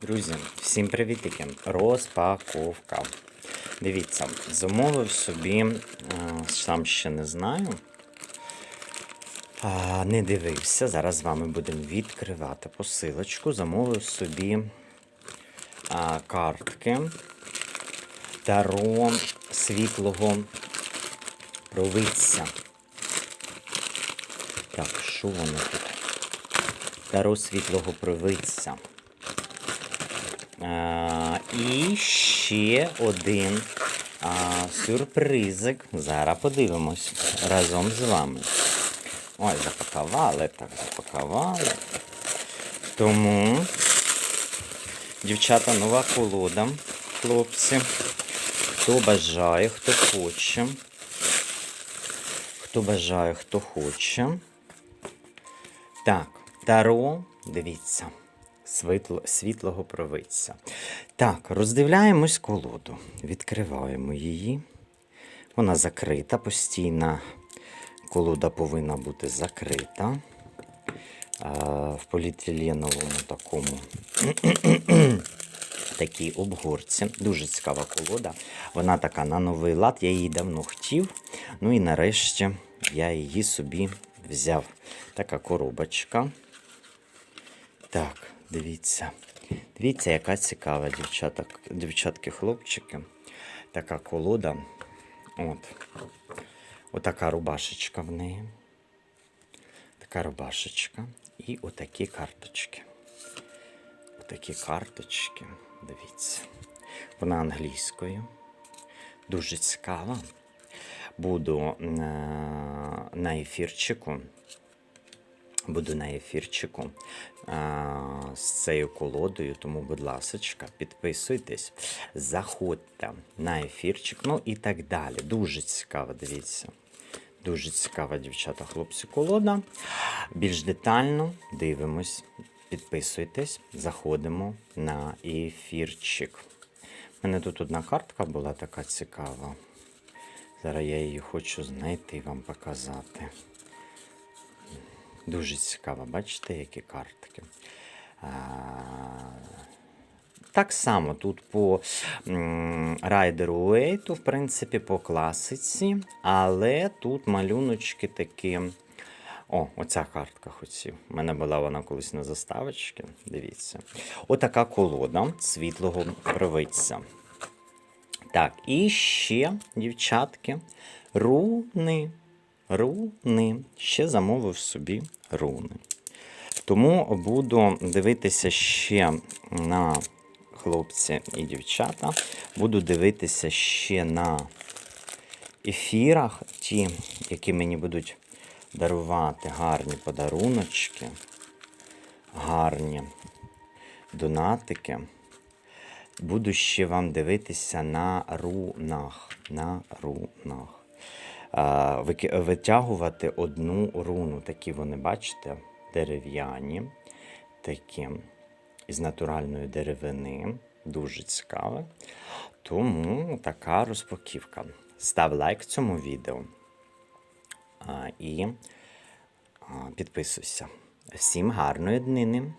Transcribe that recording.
Друзі, всім привітики! Розпаковка. Дивіться, замовив собі, е, сам ще не знаю. Не дивився. Зараз з вами будемо відкривати посилочку. Замовив собі картки Таро світлого провидця. Так, що воно тут? Таро світлого провидця. І ще один сюрпризик. Зараз подивимось разом з вами. Ой, запакували, так, запакували. Тому, дівчата, нова колода, хлопці. Хто бажає, хто хоче. Хто бажає, хто хоче. Так, Таро, дивіться, світло, світлого провидця. Так, роздивляємось колоду. Відкриваємо її. Вона закрита, постійна колода повинна бути закрита. В поліетиленовому такому такій обгорці. Дуже цікава колода. Вона така на новий лад, я її давно хотів. Ну і нарешті я її собі взяв. Така коробочка. Так, дивіться. Дивіться, яка цікава дівчата, дівчатки, хлопчики. Така колода. От. Отака рубашечка в неї. Така рубашечка. І отакі карточки. Отакі карточки. Дивіться. Вона англійською. Дуже цікава. Буду на, на ефірчику. Буду на ефірчику а, з цією колодою, тому, будь ласка, підписуйтесь, заходьте на ефірчик, ну і так далі. Дуже цікаво, дивіться. Дуже цікава, дівчата, хлопці, колода. Більш детально дивимось, підписуйтесь, заходимо на ефірчик. У мене тут одна картка була така цікава. Зараз я її хочу знайти і вам показати. Дуже цікаво, бачите, які картки. Так само тут по райдеру Уейту, в принципі, по класиці, але тут малюночки такі. О, оця картка хотів. У мене була вона колись на заставочці. Дивіться. Отака колода світлого провидця. Так, і ще, дівчатки, руни. Руни. Ще замовив собі руни. Тому буду дивитися ще на хлопці і дівчата. Буду дивитися ще на ефірах, ті, які мені будуть дарувати гарні подаруночки, гарні донатики. Буду ще вам дивитися на рунах. На рунах. Витягувати одну руну. Такі вони, бачите, дерев'яні, такі із натуральної деревини. Дуже цікаве. Тому така розпаківка. Став лайк цьому відео і підписуйся. Всім гарної днини!